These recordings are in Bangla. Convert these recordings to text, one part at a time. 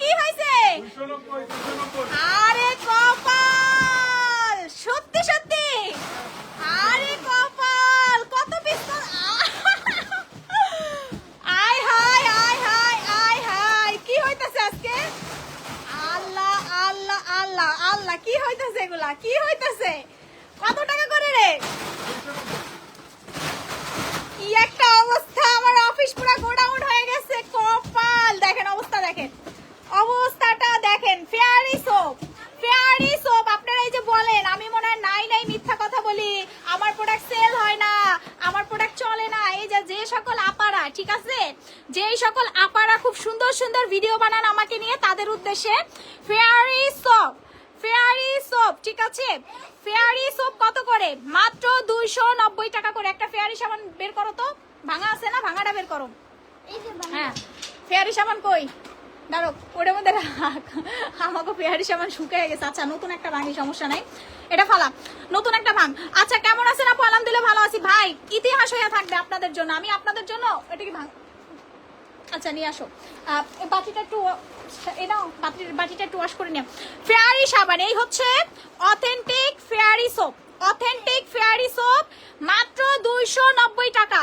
কি হয়েছে? আরে কপাল! সত্যি সত্যি! আরে কপাল! কত পিস আয় হায় আয় হায় আয় হায়! কি হইতাছে আজকে? আল্লাহ আল্লাহ আল্লাহ আল্লাহ, কি হইতাছে এগুলা? কি হইতাছে? কত টাকা করে রে? কি একটা অবস্থা! আমার অফিস পুরো গোডাউন হয়ে গেছে, কপাল! দেখেন অবস্থা, দেখেন। অবস্থাটা দেখেন ফেয়ারি সোপ ফেয়ারি সোপ আপনারা এই যে বলেন আমি মনে হয় নাই নাই মিথ্যা কথা বলি আমার প্রোডাক্ট সেল হয় না আমার প্রোডাক্ট চলে না এই যে যে সকল আপারা ঠিক আছে? যেই সকল আপারা খুব সুন্দর সুন্দর ভিডিও বানান আমাকে নিয়ে তাদের উদ্দেশ্যে ফেয়ারি সোপ ফেয়ারি সোপ ঠিক আছে? ফেয়ারি সোপ কত করে? মাত্র দুইশো নব্বই টাকা করে। একটা ফেয়ারি সাবান বের করো তো। ভাঙা আছে না? ভাঙাটা বের করো। হ্যাঁ। ফেয়ারি সাবান কই? দাঁড়ো ওটার মধ্যে রাখ। আমাকে ফেয়ারি সাবান শুকিয়ে গেছে। আচ্ছা নতুন একটা ভাঙি সমস্যা নাই। এটা ফালা, নতুন একটা ভাঙ আচ্ছা কেমন আছেন আপু? আলহামদুলিল্লাহ ভালো আছি। ভাই, ইতিহাস হয়ে থাকবে আপনাদের জন্য। আমি আপনাদের জন্য, এটা কি ভাঙ আচ্ছা নিয়ে আসো। বাটিটা একটু এই নাও, বাটির বাটিটা একটু ওয়াশ করে নিও ফেয়ারি সাবান, এই হচ্ছে authentic fairy soap authentic fairy soap মাত্র দুইশো নব্বই টাকা।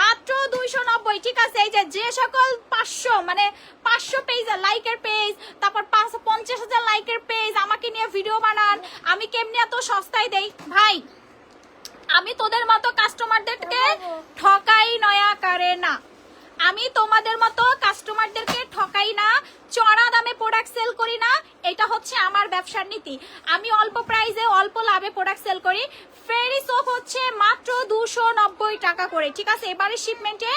মাত্র দুইশো নব্বই ঠিক আছে? এই যে যে সকল পাঁচশো মানে পাঁচশো পেজ লাইকের পেজ তারপর পাঁচশো পঞ্চাশ হাজার লাইকের পেজ আমাকে নিয়ে ভিডিও বানান। আমি কেমনি এত সস্তায় দেই? ভাই আমি তোদের মতো কাস্টমারদেরকে ঠকাই নয়া করে না। আমি তোমাদের মতো কাস্টমারদেরকে ঠকাই না চড়া দামে প্রোডাক্ট সেল করি না এটা হচ্ছে আমার ব্যবসার নীতি। আমি অল্প প্রাইসে অল্প লাভে প্রোডাক্ট সেল করি ফেরি সোপ হচ্ছে মাত্র দুশো নব্বই টাকা করে। ঠিক আছে এবারে শিপমেন্টে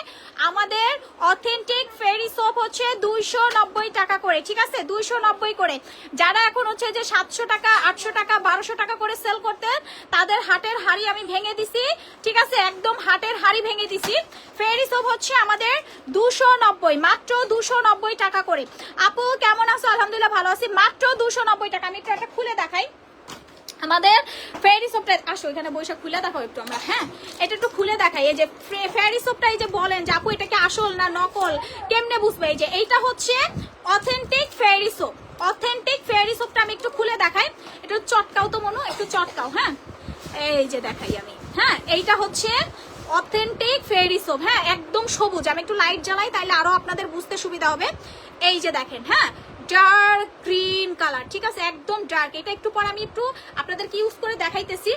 আমাদের অথেন্টিক ফেরি সোপ হচ্ছে দুইশো নব্বই টাকা করে। ঠিক আছে দুইশো নব্বই করে। যারা এখন হচ্ছে যে সাতশো টাকা, আটশো টাকা, বারোশো টাকা করে সেল করতেন, তাদের হাটের হাড়ি আমি ভেঙে দিছি। ঠিক আছে, একদম হাটের হাড়ি ভেঙে দিছি। ফেরি সোপ হচ্ছে আমাদের দুশো নব্বই, মাত্র দুশো নব্বই টাকা করে। আপু, কেমন আছো? আলহামদুলিল্লাহ ভালো আছি। মাত্র দুশো নব্বই টাকা। আমি একটু একটা খুলে দেখাই। আমাদের ফেয়ারি সোপটা আসো, এখানে বৈশাখ খুলে দেখো একটু আমরা হ্যাঁ? এটা একটু খুলে দেখাই, এই যে ফেয়ারি সোপটা এই যে বলেন যে, আপু, এটা কি আসল না নকল? কেমনে বুঝবে? এই যে, এইটা হচ্ছে authentic fairy soap authentic fairy সোপটা আমি একটু খুলে দেখাই। একটু চটকাও তো মনো, একটু চটকাও হ্যাঁ? এই যে দেখাই আমি হ্যাঁ? এইটা হচ্ছে অথেন্টিক ফেয়ারি সোপ হ্যাঁ? একদম সবুজ। আমি একটু লাইট জ্বালাই, তাইলে আরও আপনাদের বুঝতে সুবিধা হবে। এই যে দেখেন হ্যাঁ? ডার্ক গ্রিন কালার ঠিক আছে? একদম ডার্ক এটা একটু পর আমি একটু আপনাদেরকে ইউজ করে দেখাইতেছি।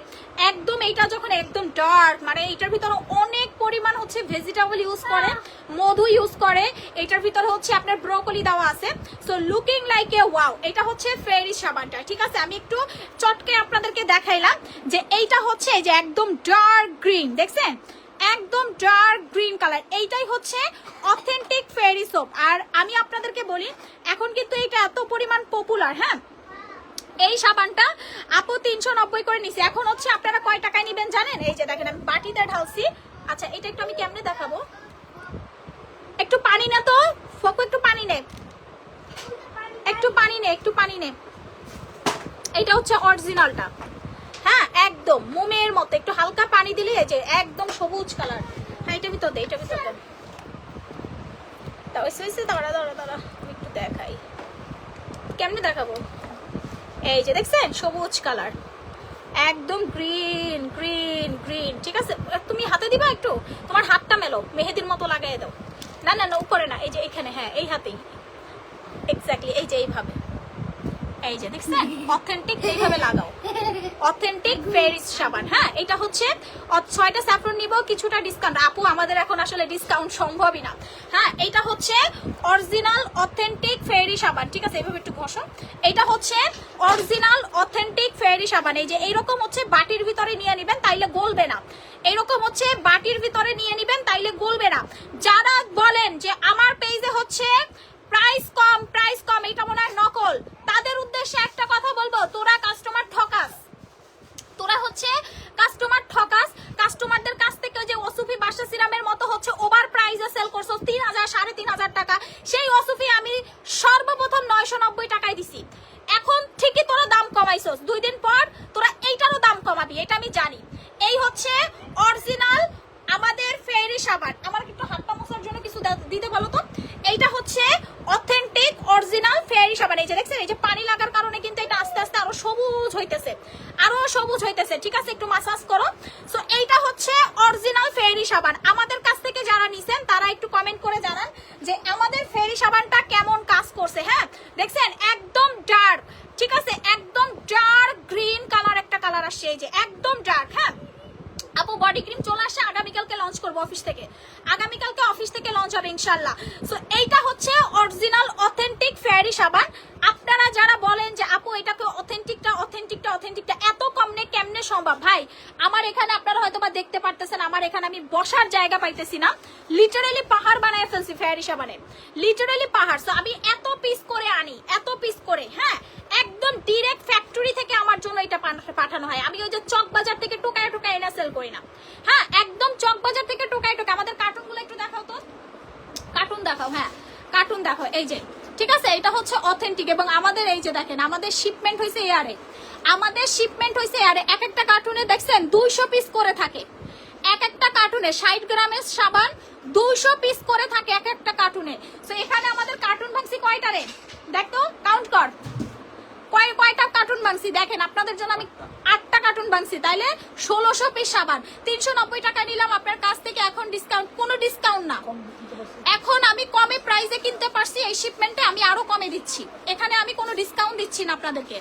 একদম এইটা যখন একদম ডার্ক মানে এটার ভিতরে অনেক পরিমাণ হচ্ছে ভেজিটেবল ইউজ করে, মধু ইউজ করে এটার ভিতরে হচ্ছে আপনার ব্রোকলি দেওয়া আছে। So looking like a wow এটা হচ্ছে ফেরি সাবানটা, ঠিক আছে? আমি একটু চটকে আপনাদেরকে দেখাইলাম যে এইটা হচ্ছে যে একদম ডার্ক গ্রিন দেখছেন? একদম ডার্ক গ্রিন কালার এইটাই হচ্ছে ফেরি সোপ আর আমি আপনাদেরকে বলি, এখন কিন্তু এটা এত পরিমাণ পপুলার হ্যাঁ? এই সাবানটা আপু তিনশো নব্বই করে নিছি। এখন হচ্ছে আপনারা কয় টাকায় নিবেন জানেন? এই যে দেখেন, আমি বাটিতে ঢালছি। আচ্ছা এটা একটু আমি কেমনে দেখাবো? একটু পানি না তো? ফকু, একটু পানি নে। একটু পানি নে, একটু পানি নে। এটা হচ্ছে অরিজিনালটা হ্যাঁ একদম মোমের মতো। একটু হালকা পানি দিলে এই যে একদম সবুজ কালার হ্যাঁ এটা ভিতর দে এটা ভিতর দে। দাও এসে দাঁড়া দাঁড়া দাঁড়া, একটু দেখাই। কেমনে দেখাবো? এই যে দেখছেন, সবুজ কালার। একদম গ্রিন গ্রিন গ্রিন, ঠিক আছে? তুমি হাতে দিবা একটু? তোমার হাতটা মেলো, মেহেদির মতো লাগাই দাও। না না না, উপরে না, এই যে এখানে হ্যাঁ এই হাতেই। এক্স্যাক্টলি এই যে এইভাবে। এই যে, দেখছেন? অথেন্টিক এইভাবে লাগাও। অথেন্টিক ফেরিস সাবান হ্যাঁ? এটা হচ্ছে ছয়টা স্যাফরন নিব, কিছুটা ডিসকাউন্ট আপু, আমাদের এখন আসলে ডিসকাউন্ট সম্ভবই না। হ্যাঁ এটা হচ্ছে অরিজিনাল অথেন্টিক ফেরি সাবান, ঠিক আছে? এইভাবে একটু ঘষো। এটা হচ্ছে অরিজিনাল অথেন্টিক ফেরি সাবান। এই যে, এইরকম হচ্ছে বাটির ভিতরে নিয়ে নেবেন, তাইলে গলবে না। এইরকম হচ্ছে বাটির ভিতরে নিয়ে নেবেন, তাইলে গলবে না। যারা বলেন যে আমার পেজে হচ্ছে প্রাইস কম প্রাইস কম এটা মনে হয় নকল তাদের উদ্দেশ্যে একটা কথা বলব তোরা কাস্টমার ঠকাস তোরা হচ্ছে কাস্টমার ঠকাস কাস্টমারদের কাছ থেকে ওই যে ওসুফি বাসা সিরামের মতো হচ্ছে ওভার প্রাইসে সেল করছ তিন হাজার সাড়ে তিন হাজার টাকা সেই ওসুফি আমি সর্বপ্রথম নয়শো নব্বই টাকায় দিছি। এখন ঠিকই তোরা দাম কমাইছস। দুই দিন পর তোরা এইটারও দাম কমাবি, এটা আমি জানি। এই হচ্ছে অরিজিনাল আমাদের ফেরি সাবান। আমার একটু হাত পা মোছার জন্য কিছু দিতে বলো তো? এইটা হচ্ছে অথেন্টিক অরিজিনাল ফেরি সাবান। এই যে দেখছেন, এই যে পানি লাগার কারণে কিন্তু এটা আস্তে আস্তে আরও সবুজ হইতেছে। আরও সবুজ হইতেছে। ঠিক আছে, একটু মাসাজ করো। সো এইটা হচ্ছে অরিজিনাল ফেরি সাবান। আমাদের থেকে যারা নিছেন, তারা একটু কমেন্ট করে জানান যে আমাদের ফেরি সাবানটা কেমন কাজ করছে হ্যাঁ? দেখছেন, একদম ডার্ক ঠিক আছে? একদম ডার্ক গ্রিন কালার একটা কালার আসছে, এই যে, একদম ডার্ক হ্যাঁ? আপু বডি ক্রিম চলে আসছে, আগামীকালকে লঞ্চ করব অফিস থেকে। আগামীকালকে অফিস থেকে লঞ্চ হবে ইনশাল্লাহ সো এইটা হচ্ছে অরিজিনাল অথেন্টিক ফেয়ারি সাবান। আপনারা যারা বলেন যে আপু এটাকে অথেন্টিকটা অথেন্টিকটা অথেন্টিকটা এত কমনে কেমনে সম্ভব? ভাই, আমার এখানে আপনারা হয়তো বা দেখতে পারতেছেন, আমার এখানে আমি বসার জায়গা পাইতেছি না। লিটারেলি পাহাড় বানায় ফেলছি, ফেয়ারি সাবানে। লিটারেলি পাহাড়। সো আমি এত পিস করে আনি, এত পিস করে হ্যাঁ? একদম ডিরেক্ট ফ্যাক্টরি থেকে আমার জন্য এটা পাঠানো হয়। আমি ওই যে চক বাজার থেকে টোকায় টোকায় এনে সেল করি না। হ্যাঁ একদম চক বাজার থেকে টোকায় টোকায়। আমাদের কার্টুনগুলো একটু দেখাও তো। কার্টুন দেখাও হ্যাঁ। কার্টুন দেখাও, এই যে। ঠিক আছে? এটা হচ্ছে অথেন্টিক এবং আমাদের এই যে দেখেন, আমাদের শিপমেন্ট হয়েছে এয়ারে আমাদের শিপমেন্ট হয়েছে এয়ারে এক একটা কার্টুনে দেখছেন দুইশো পিস করে থাকে। এক একটা কার্টুনে ষাট গ্রামের সাবান দুইশো পিস করে থাকে এক একটা কার্টুনে তো এখানে আমাদের কার্টুন ভাঙছি কয়টা রে দেখ কাউন্ট কর। কয় কয়টা কার্টুন বাংছি দেখেন আপনাদের জন্য আমি আটটা কার্টুন বাংছি তাইলে ষোলোশো পিস সাবান। তিনশো নব্বই টাকা নিলাম আপনার কাছ থেকে এখন ডিসকাউন্ট কোনো ডিসকাউন্ট না। এখন আমি কমে প্রাইসে কিনতে পারছি এই শিপমেন্টে আমি আরও কমে দিচ্ছি। এখানে আমি কোনো ডিসকাউন্ট দিচ্ছি না আপনাদেরকে।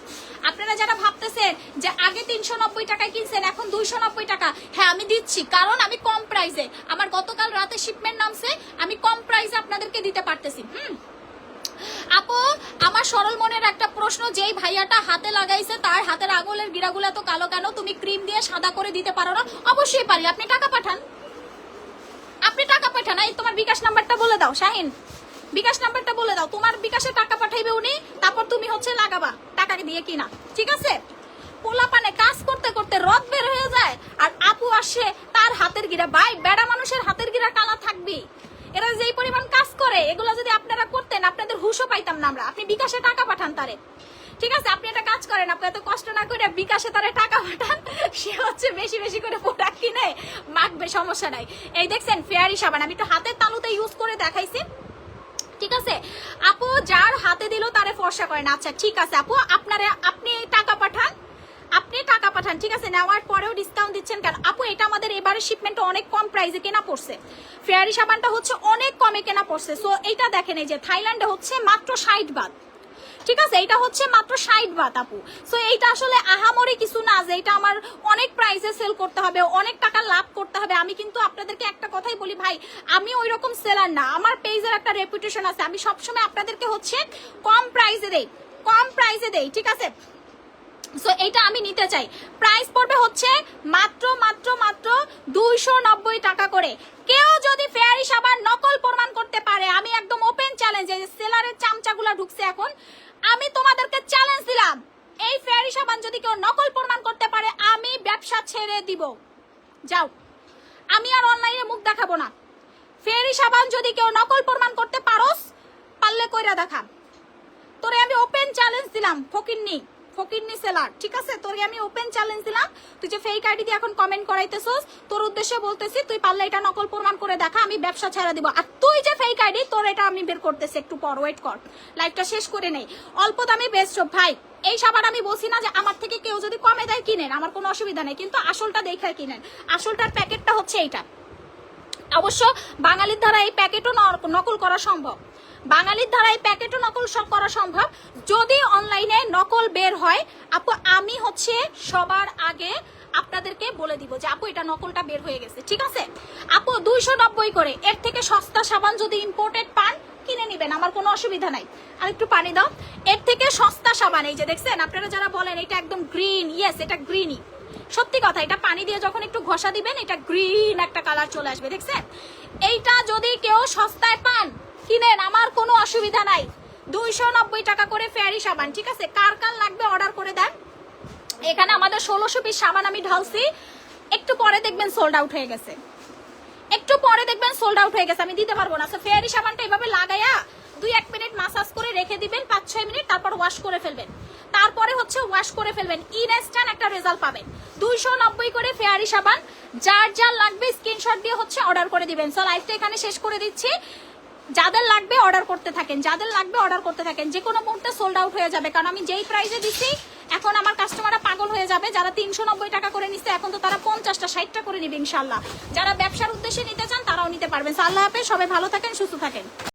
আপনারা যারা ভাবতেছেন যে আগে তিনশো নব্বই টাকায় কিনছেন এখন দুইশো নব্বই টাকা হ্যাঁ আমি দিচ্ছি কারণ আমি কম প্রাইসে আমার গতকাল রাতে শিপমেন্ট নামছে আমি কম প্রাইসে আপনাদেরকে দিতে পারতেছি হুম? আপু আমার সরল মনের একটা প্রশ্ন, যেই ভাইয়াটা হাতে লাগাইছে, তার হাতের আঙুলের গিরাগুলো এত কালো কেন? তুমি ক্রিম দিয়ে সাদা করে দিতে পারো না? অবশ্যই পারি। আপনি টাকা পাঠান। আপনি টাকা পাঠান। এই তোমার বিকাশ নাম্বারটা বলে দাও, শাহিন। বিকাশ নাম্বারটা বলে দাও। তোমার বিকাশে টাকা পাঠাইবে উনি, তারপর তুমি হচ্ছে লাগাবা, টাকা দিয়ে কিনা। ঠিক আছে? পোলা পানে কাজ করতে করতে রদ বের হয়ে যায়, আর আপু আসে, তার হাতের গিরা। ভাই, বেড়া মানুষের হাতের গিরা কালা থাকবেই। এরা যেই পরিমাণ কাজ করে, এগুলো যদি আপনারা করতেন, আপনাদের হুশও পাইতাম না আমরা। আপনি বিকাশে টাকা পাঠান তারে। ঠিক আছে, আপনি একটা কাজ করেন, আপনি এত কষ্ট না করে বিকাশে তারে টাকা পাঠান, সে হচ্ছে বেশি বেশি করে প্রোডাক্ট কিনে মাখবে, সমস্যা নাই। এই দেখছেন, ফেয়ারি সাবান, আমি একটু হাতের তালুতে ইউজ করে দেখাইছি। ঠিক আছে? আপু যার হাতে দিল, তারে ফর্সা করেন। আচ্ছা ঠিক আছে, আপু, আপনারা, আপনি টাকা পাঠান। আপনি টাকা পাঠান, ঠিক আছে? নেওয়ার পরেও ডিসকাউন্ট দিচ্ছেন কেন? আপু, এটা আমাদের এবারে শিপমেন্ট অনেক কম প্রাইসে কেনা পড়ছে। ফেয়ারি সাবানটা হচ্ছে অনেক কমে কেনা পড়ছে। সো এইটা দেখেন এই যে থাইল্যান্ডে হচ্ছে মাত্র ষাট বাদ ঠিক আছে? এটা হচ্ছে মাত্র ষাট বাত, আপু। সো এইটা আসলে আহামরি কিছু না যে এটা আমার অনেক প্রাইসে সেল করতে হবে, অনেক টাকা লাভ করতে হবে। আমি কিন্তু আপনাদেরকে একটা কথাই বলি, ভাই, আমি ওই রকম সেলার না। আমার পেজের একটা রেপুটেশন আছে। আমি সবসময় আপনাদেরকে হচ্ছে কম প্রাইসে দেই, কম প্রাইসে দেই, ঠিক আছে? সো এটা আমি নিতে চাই। প্রাইস পড়বে হচ্ছে মাত্র মাত্র মাত্র দুইশো নব্বই টাকা করে। কেউ যদি ফেয়ারি সাবান নকল প্রমাণ করতে পারে, আমি একদম ওপেন চ্যালেঞ্জ এই সেলারের চামচাগুলো ঢুকছে এখন। আমি তোমাদেরকে চ্যালেঞ্জ দিলাম, এই ফেয়ারি সাবান যদি কেউ নকল প্রমাণ করতে পারে, আমি ব্যবসা ছেড়ে দিব। যাও, আমি আর অনলাইনে মুখ দেখাবো না। ফেয়ারি সাবান যদি কেউ নকল প্রমাণ করতে পারোস, পারলে কইরা দেখা। তোরে আমি ওপেন চ্যালেঞ্জ দিলাম, ফকিন্নি। ফকিন্নি সেলার। ঠিক আছে? তোরে আমি ওপেন চ্যালেঞ্জ দিলাম। তুই যে ফেক আইডি দিয়ে এখন কমেন্ট করাইতেছস, তোর উদ্দেশ্যে বলতেছি, তুই পারলে এটা নকল প্রমাণ করে দেখা, আমি ব্যবসা ছেড়ে দিব। আর তুই যে ফেক আইডি তোর এটা আমি বের করতেছি, একটু পর ওয়েট কর। লাইভটা শেষ করে নেই অল্প দামে বেস্ট ভাই, এই সাবান আমি বলছি না যে আমার থেকে কেউ যদি কমে দেয়, কিনেন, আমার কোনো অসুবিধা নেই। কিন্তু আসলটা দেখে কিনেন। আসলটার প্যাকেটটা হচ্ছে এইটা। অবশ্য বাঙালির দ্বারা এই প্যাকেটও নকল করা সম্ভব। বাঙালির দ্বারা এই প্যাকেটও নকল করা সম্ভব। যদি অনলাইনে নকল বের হয়, আপু, আমি হচ্ছে সবার আগে আপনাদেরকে বলে দিব যে, আপু, এটা নকলটা বের হয়ে গেছে, ঠিক আছে? আপু, দুইশো নব্বই করে। এর থেকে সস্তা সাবান যদি ইম্পোর্টেড পান, কিনে নিবেন, আমার কোনো অসুবিধা নাই। আর একটু পানি দাও। এর থেকে সস্তা সাবান, এই যে দেখছেন, আপনারা যারা বলেন এটা একদম গ্রিন ইয়েস এটা গ্রিনই সত্যি কথা, এটা পানি দিয়ে যখন একটু ঘষা দিবেন, এটা গ্রিন একটা কালার চলে আসবে, দেখছেন? এইটা যদি কেউ সস্তায় পান কিনেন, আমার কোনো অসুবিধা নাই। দুইশো নব্বই টাকা করে ফেয়ারি সাবান, ঠিক আছে? কার কার লাগবে অর্ডার করে দেন। এখানে আমাদের ষোলোশো পিস সাবান আমি ঢালছি। একটু পরে দেখবেন সোল্ড আউট হয়ে গেছে। একটু পরে দেখবেন সোল্ড আউট হয়ে গেছে, আমি দিতে পারব না। সো ফেয়ারি সাবানটা এভাবে লাগাইয়া দুই এক মিনিট মাসাজ করে রেখে দিবেন, পাঁচ ছয় মিনিট, তারপর ওয়াশ করে ফেলবেন। তারপরে হচ্ছে ওয়াশ করে ফেলবেন, ইনস্ট্যান্ট একটা রেজাল্ট পাবেন। দুইশো নব্বই করে ফেয়ারি সাবান, যার যার লাগবে স্ক্রিনশট দিয়ে হচ্ছে অর্ডার করে দিবেন। সো লাইভটা এখানে শেষ করে দিচ্ছি। যাদের লাগবে অর্ডার করতে থাকেন, যাদের লাগবে অর্ডার করতে থাকেন, যে কোনো মুহূর্তে সোল্ড আউট হয়ে যাবে। কারণ আমি যেই প্রাইসে দিচ্ছি এখন আমার কাস্টমাররা পাগল হয়ে যাবে। যারা তিনশো নব্বই টাকা করে নিচ্ছে এখন তো তারা পঞ্চাশটা, ষাটটা করে নিবে ইনশাল্লাহ। যারা ব্যবসার উদ্দেশ্যে নিতে চান, তারাও নিতে পারবেন। সাল্লাহ হাফেজ, সবাই ভালো থাকেন, সুস্থ থাকেন।